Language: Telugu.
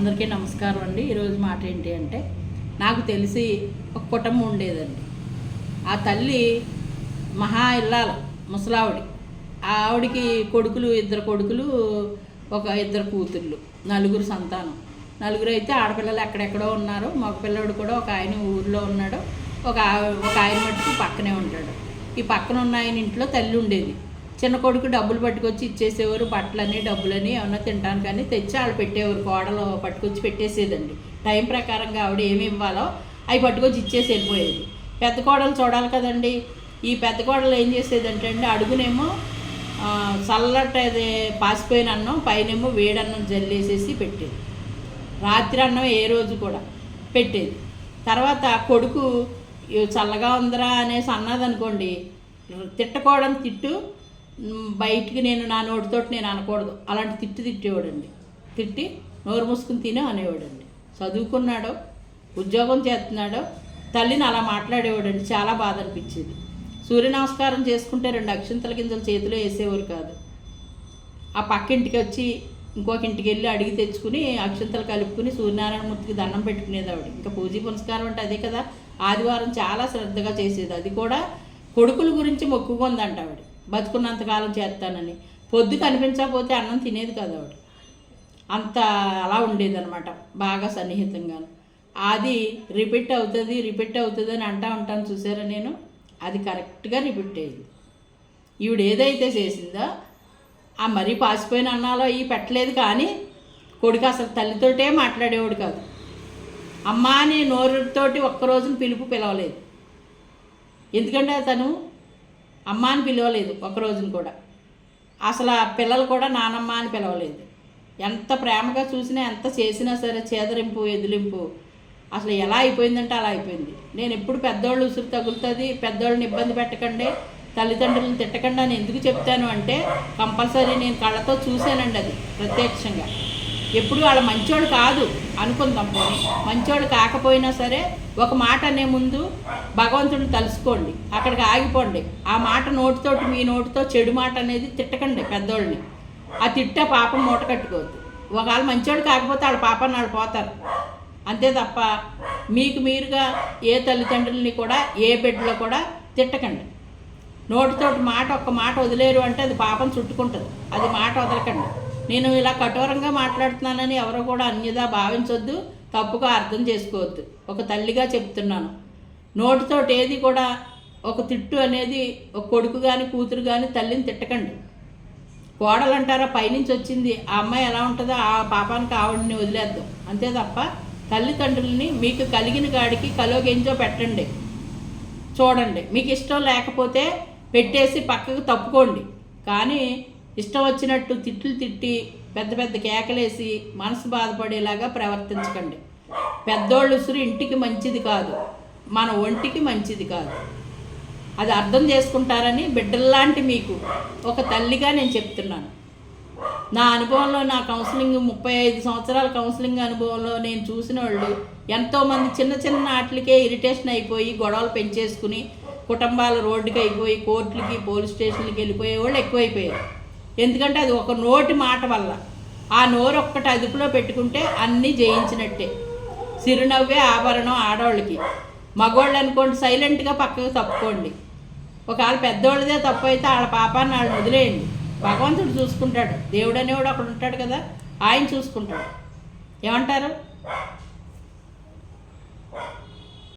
అందరికీ నమస్కారం అండి. ఈరోజు మాట ఏంటి అంటే నాకు తెలిసి ఒక కుటుంబం ఉండేదండి. ఆ తల్లి మహా ఇల్లాల ముసలావిడి. ఆ ఆవిడికి కొడుకులు ఇద్దరు కొడుకులు ఒక ఇద్దరు కూతుర్లు నలుగురు సంతానం. నలుగురు అయితే ఆడపిల్లలు ఎక్కడెక్కడో ఉన్నారు. మగ పిల్లడు కూడా ఒక ఆయన ఊర్లో ఉన్నాడు. ఒక ఒక ఆయన మట్టుకు పక్కనే ఉంటాడు. ఈ పక్కన ఉన్న ఆయన ఇంట్లో తల్లి ఉండేది. చిన్న కొడుకు డబ్బులు పట్టుకొచ్చి ఇచ్చేసేవారు బట్టలని డబ్బులని ఏమన్నా తింటాను కానీ తెచ్చి వాళ్ళు పెట్టేవారు కోడలు పట్టుకొచ్చి పెట్టేసేదండి. టైం ప్రకారంగా ఆవిడ ఏమి ఇవ్వాలో అవి పట్టుకొచ్చి ఇచ్చేసి వెళ్ళిపోయేది. పెద్ద కోడలు చూడాలి కదండి. ఈ పెద్ద కోడలు ఏం చేసేదంటే అండి అడుగునేమో చల్లటది పాసిపోయిన అన్నం పైనేమో వేడన్నం జల్లేసేసి పెట్టేది. రాత్రి అన్నం ఏ రోజు కూడా పెట్టేది. తర్వాత కొడుకు చల్లగా ఉందిరా అనేసి అన్నది అనుకోండి తిట్టకోవడం తిట్టు బయటికి నేను నా నోటితోటి నేను అనకూడదు. అలాంటి తిట్టి తిట్టేవాడండి. తిట్టి నోరు మూసుకుని తినే అనేవాడండి. చదువుకున్నాడో ఉద్యోగం చేస్తున్నాడో తల్లిని అలా మాట్లాడేవాడండి. చాలా బాధ అనిపించేది. సూర్య నమస్కారం చేసుకుంటే రెండు అక్షంతల గింజలు చేతిలో వేసేవారు కాదు. ఆ పక్కింటికి వచ్చి ఇంకొక ఇంటికి వెళ్ళి అడిగి తెచ్చుకుని అక్షంతలు కలుపుకుని సూర్యనారాయణమూర్తికి దండం పెట్టుకునేది ఆవిడ. ఇంకా పూజ పునస్కారం అంటే అదే కదా. ఆదివారం చాలా శ్రద్ధగా చేసేది. అది కూడా కొడుకుల గురించి మొక్కుకుందంట ఆవిడ. బతుకున్నంతకాలం చేస్తానని. పొద్దు కనిపించకపోతే అన్నం తినేది కదా ఆవిడ. అంత అలా ఉండేదనమాట బాగా సన్నిహితంగా అది రిపీట్ అవుతుంది రిపీట్ అవుతుంది అని అంటా ఉంటాను చూసారా నేను? అది కరెక్ట్గా రిపీట్ అయ్యింది ఈవిడ ఏదైతే చేసిందో ఆ మరీ పాసిపోయిన అన్నాలో అవి పెట్టలేదు కానీ కొడుకు అసలు తల్లితోటే మాట్లాడేవాడు కాదు. అమ్మా అని నోరుతోటి ఒక్కరోజున పిలుపు పిలవలేదు. ఎందుకంటే తను అమ్మ అని పిలవలేదు ఒక రోజున కూడా. అసలు ఆ పిల్లలు కూడా నానమ్మ అని పిలవలేదు. ఎంత ప్రేమగా చూసినా ఎంత చేసినా సరే చేదరింపు ఎదిలింపు అసలు ఎలా అయిపోయిందంటే అలా అయిపోయింది. నేను ఎప్పుడు పెద్దోళ్ళు ఉసురు తగులుతుంది పెద్దోళ్ళని ఇబ్బంది పెట్టకండి తల్లిదండ్రులను తిట్టకుండా అని ఎందుకు చెప్తాను అంటే కంపల్సరీ నేను కళ్ళతో చూశానండి అది ప్రత్యక్షంగా. ఎప్పుడు వాళ్ళ మంచోడు కాదు అనుకుందాం పోనీ. మంచోడు కాకపోయినా సరే ఒక మాట అనే ముందు భగవంతుడిని తలుసుకోండి. అక్కడికి ఆగిపోండి. ఆ మాట నోటితోటి మీ నోటితో చెడు మాట అనేది తిట్టకండి పెద్దోళ్ళని. ఆ తిట్ట పాపం మూట కట్టుకోవద్దు. ఒకవేళ మంచోడు కాకపోతే వాళ్ళ పాపాన్ని వాళ్ళు పోతారు. అంతే తప్ప మీకు మీరుగా ఏ తల్లిదండ్రులని కూడా ఏ బిడ్డలో కూడా తిట్టకండి. నోటితోటి మాట ఒక్క మాట వదిలేరు అంటే అది పాపం చుట్టుకుంటుంది. అది మాట వదలకండి. నేను ఇలా కఠోరంగా మాట్లాడుతున్నానని ఎవరు కూడా అన్యదా భావించొద్దు తప్పుగా అర్థం చేసుకోవద్దు. ఒక తల్లిగా చెప్తున్నాను. నోటితోటి ఏది కూడా ఒక తిట్టు అనేది ఒక కొడుకు కానీ కూతురు కానీ తల్లిని తిట్టకండి. కోడలు అంటారా పైనుంచి వచ్చింది ఆ అమ్మాయి ఎలా ఉంటుందో ఆ పాపానికి ఆవిడని వదిలేద్దాం. అంతే తప్ప తల్లిదండ్రులని మీకు కలిగిన గాడికి కలోగెంజో పెట్టండి. చూడండి. మీకు ఇష్టం లేకపోతే పెట్టేసి పక్కకు తప్పుకోండి. కానీ ఇష్టం వచ్చినట్టు తిట్లు తిట్టి పెద్ద పెద్ద కేకలేసి మనసు బాధపడేలాగా ప్రవర్తించకండి. పెద్దోళ్ళు ఉసురు ఇంటికి మంచిది కాదు. మన ఒంటికి మంచిది కాదు. అది అర్థం చేసుకుంటారని బిడ్డల్లాంటి మీకు ఒక తల్లిగా నేను చెప్తున్నాను. నా అనుభవంలో నా కౌన్సిలింగ్ ముప్పై ఐదు సంవత్సరాల కౌన్సిలింగ్ అనుభవంలో నేను చూసిన వాళ్ళు ఎంతోమంది చిన్న చిన్న వాటికే ఇరిటేషన్ అయిపోయి గొడవలు పెంచేసుకుని కుటుంబాలు రోడ్డుకి అయిపోయి కోర్టులకి పోలీస్ స్టేషన్లకి వెళ్ళిపోయే వాళ్ళు ఎక్కువైపోయారు. ఎందుకంటే అది ఒక నోటి మాట వల్ల. ఆ నోరు ఒక్కటి అదుపులో పెట్టుకుంటే అన్నీ జయించినట్టే. చిరునవ్వే ఆభరణం ఆడవాళ్ళకి మగవాళ్ళు అనుకోండి సైలెంట్గా పక్కకు తప్పుకోండి. ఒకవేళ పెద్దవాళ్ళదే తప్పు అయితే వాళ్ళ పాపాన్ని వాళ్ళు వదిలేయండి. భగవంతుడు చూసుకుంటాడు. దేవుడు అనేవాడు అక్కడ ఉంటాడు కదా. ఆయన చూసుకుంటాడు. ఏమంటారు?